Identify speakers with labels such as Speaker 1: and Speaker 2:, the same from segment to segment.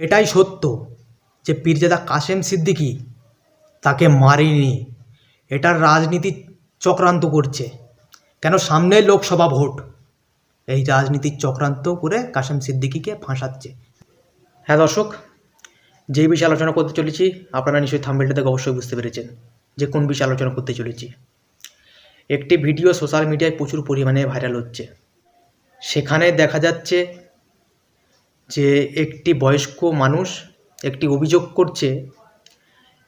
Speaker 1: এটাই সত্য যে পীরজাদা কাশেম সিদ্দিকি তাকে মারেনি। এটার রাজনীতি চক্রান্ত করছে। কেন? সামনে লোকসভা ভোট। এই রাজনীতির চক্রান্ত করে কাশেম সিদ্দিকিকে ফাঁসাচ্ছে। হ্যাঁ দর্শক যে বিষয়ে আলোচনা করতে চলেছি, আপনারা নিশ্চয়ই থাম্বেলটা থেকে অবশ্যই বুঝতে পেরেছেন যে কোন বিষয়ে আলোচনা করতে চলেছি। একটি ভিডিও সোশ্যাল মিডিয়ায় প্রচুর পরিমাণে ভাইরাল হচ্ছে। সেখানে দেখা যাচ্ছে যে একটি বয়স্ক মানুষ একটি অভিযোগ করছে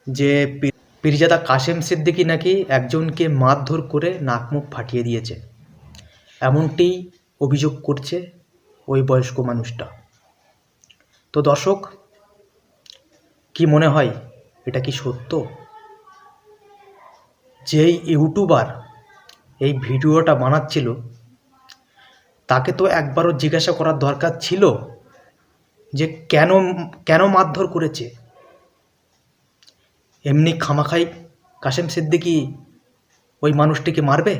Speaker 1: যে পীরজাদা কাশেম সিদ্দিকী নাকি একজনকে মারধর করে নাক মুখ ফাটিয়ে দিয়েছে। এমনটি অভিযোগ করছে ওই বয়স্ক মানুষটা। তো দর্শক, কি মনে হয় এটা কি সত্য? যেই ইউটিউবার এই ভিডিওটা বানাচ্ছিল, তাকে তো একবারও জিজ্ঞাসা করার দরকার ছিল যে কেন কেন মারধর করেছে? এমনি খামাখাই কাশেম সিদ্দিকি ওই মানুষটিকে মারবে?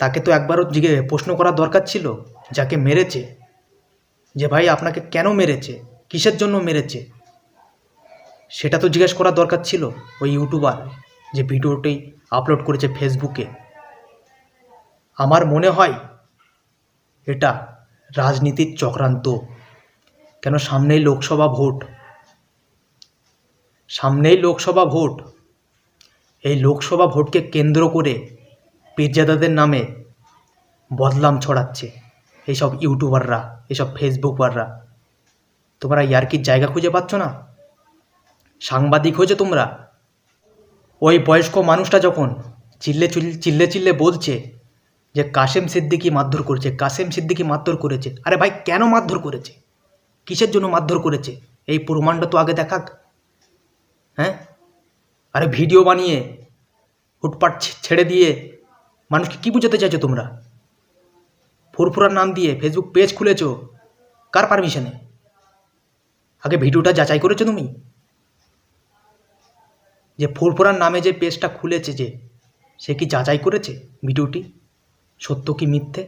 Speaker 1: তাকে তো একবারও জিগে প্রশ্ন করার দরকার ছিল, যাকে মেরেছে। যে ভাই, আপনাকে কেন মেরেছে? কিসের জন্য মেরেছে? সেটা তো জিজ্ঞেস করার দরকার ছিল ওই ইউটিউবার যে ভিডিওটি আপলোড করেছে ফেসবুকে। আমার মনে হয় এটা রাজনীতির চক্রান্ত। কেন সামনেই লোকসভা ভোট? সামনেই লোকসভা ভোট। এই লোকসভা ভোটকে কেন্দ্র করে পীরজাদাদের নামে বদলাম ছড়াচ্ছে এইসব ইউটিউবাররা, এইসব ফেসবুকাররা তোমরা ইয়ার্কির জায়গা খুঁজে পাচ্ছ না? সাংবাদিক হয়েছে তোমরা? ওই বয়স্ক মানুষটা যখন চিল্লে চিল্লে চিল্লে বলছে যে কাশেম সিদ্দিকি মারধর করেছে, কাশেম সিদ্দিকি মারধর করেছে, আরে ভাই কেন মারধর করেছে? কিসের জন্য মারধর করেছে? এই প্রমাণটা তো আগে দেখাক। হ্যাঁ? আরে ভিডিও বানিয়ে হুটপাট ছেড়ে দিয়ে মানুষকে কী বুঝাতে চাইছো তোমরা? ফুরফুরার নাম দিয়ে ফেসবুক পেজ খুলেছো, কার পারমিশনে আগে ভিডিওটা যাচাই করেছ তুমি? যে ফুরফুরার নামে যে পেজটা খুলেছে যে, সে কি যাচাই করেছে ভিডিওটি? সত্য কি মিথ্যে?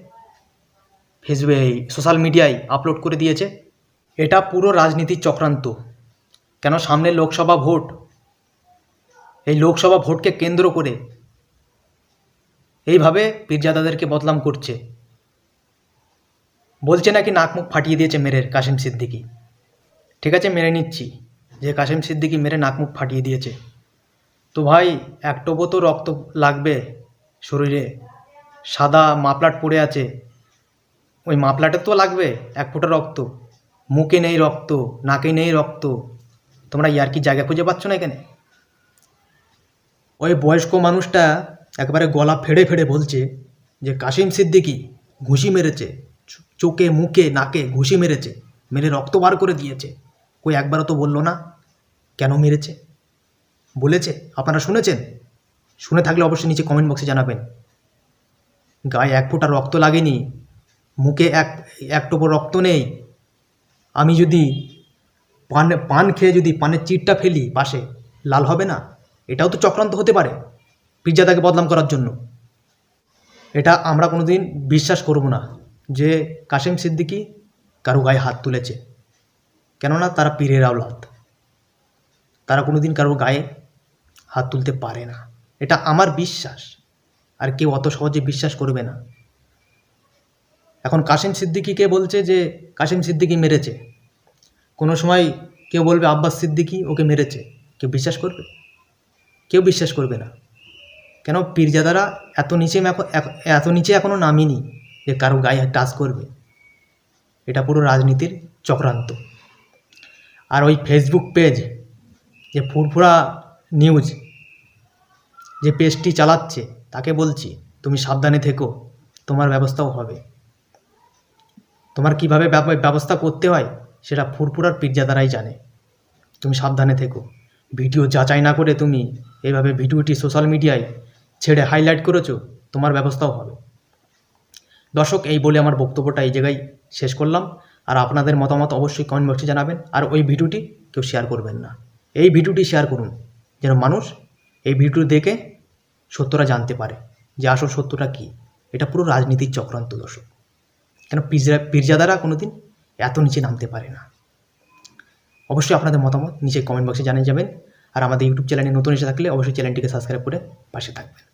Speaker 1: ফেসবুকে সোশ্যাল মিডিয়ায় আপলোড করে দিয়েছে। এটা পুরো রাজনীতির চক্রান্ত। কেন সামনে লোকসভা ভোট? এই লোকসভা ভোটকে কেন্দ্র করে এইভাবে পীরজাদাদেরকে বদলাম করছে। বলছে নাকি নাকমুখ ফাটিয়ে দিয়েছে মেরের কাশিম সিদ্দিকি। ঠিক আছে মেরে নিচ্ছি যে কাশিম সিদ্দিকি মেরে নাকমুখ ফাটিয়ে দিয়েছে। তো ভাই, এক টোপো তো রক্ত লাগবে শরীরে। সাদা মাপলাট পড়ে আছে। ওই মাপলাটে তো লাগবে, এক ফোঁটা রক্ত। মুখে নেই রক্ত, নাকে নেই রক্ত। তোমরা ইয়ার কি জায়গা খুঁজে পাচ্ছ না এখানে? ওই বয়স্ক মানুষটা একবারে গলা ফেড়ে ফেড়ে বলছে যে কাশিম সিদ্দিকি, ঘুষি মেরেছে। চোখে, মুখে, নাকে ঘুষি মেরেছে। মেরে রক্ত বার করে দিয়েছে। কই একবারও তো বলল না। কেন মেরেছে? বলেছে। আপনারা শুনেছেন? শুনে থাকলে অবশ্যই নিচে কমেন্ট বক্সে জানাবেন। গায়ে এক ফোঁটা রক্ত লাগেনি। মুখে এক এক টোপো রক্ত নেই। আমি যদি পান পান খেয়ে যদি পানের চিটটা ফেলি পাশে লাল হবে না? এটাও তো চক্রান্ত হতে পারে পিজ্জাদাকে বদনাম করার জন্য। এটা আমরা কোনো দিন বিশ্বাস করব না যে কাশেম সিদ্দিকি কারও গায়ে হাত তুলেছে। কেননা তারা পীরের আওলাদ। তারা কোনো দিন কারও গায়ে হাত তুলতে পারে না। এটা আমার বিশ্বাস। আর কেউ অত সহজে বিশ্বাস করবে না। এখন কাশিম সিদ্দিকিকে বলছে যে কাশিম সিদ্দিকি মেরেছে। কোনো সময় কেউ বলবে আব্বাস সিদ্দিকি ওকে মেরেছে। কেউ বিশ্বাস করবে? কেউ বিশ্বাস করবে না। কেন পীরজাদারা এত নিচে এত নিচে এখনও নামিনি যে কারও গায়ে টাচ করবে। এটা পুরো রাজনীতির চক্রান্ত। আর ওই ফেসবুক পেজ যে ফুরফুরা নিউজ যে পেজটি চালাচ্ছে, তাকে বলছি, তুমি সাবধানে থেকো, তোমার ব্যবস্থাও হবে। তোমার কীভাবে ব্যবস্থা করতে হয় সেটা ফুরফুরার পিজ্জাদারাই জানে। তুমি সাবধানে থেকো। ভিডিও যাচাই না করে তুমি এইভাবে ভিডিওটি সোশ্যাল মিডিয়ায় ছেড়ে হাইলাইট করেছ, তোমার ব্যবস্থাও হবে। দর্শক, এই বলে আমার বক্তব্যটা এই জায়গায় শেষ করলাম। আর আপনাদের মতামত অবশ্যই কমেন্ট বক্সে জানাবেন। আর ওই ভিডিওটি কেউ শেয়ার করবেন না। এই ভিডিওটি শেয়ার করুন, যেন মানুষ এই ভিডিও দেখে সত্যটা জানতে পারে। যে আসল সত্যটা কী? এটা পুরো রাজনীতির চক্রান্ত দর্শক। কেন পিজা, পিরজাদারা কোনো দিন এত নিচে নামতে পারে না? অবশ্যই আপনাদের মতামত নিচে কমেন্ট বক্সে জানিয়ে যাবেন। আর আমাদের ইউটিউব চ্যানেলে নতুন এসে থাকলে অবশ্যই চ্যানেলটিকে সাবস্ক্রাইব করে পাশে থাকবেন।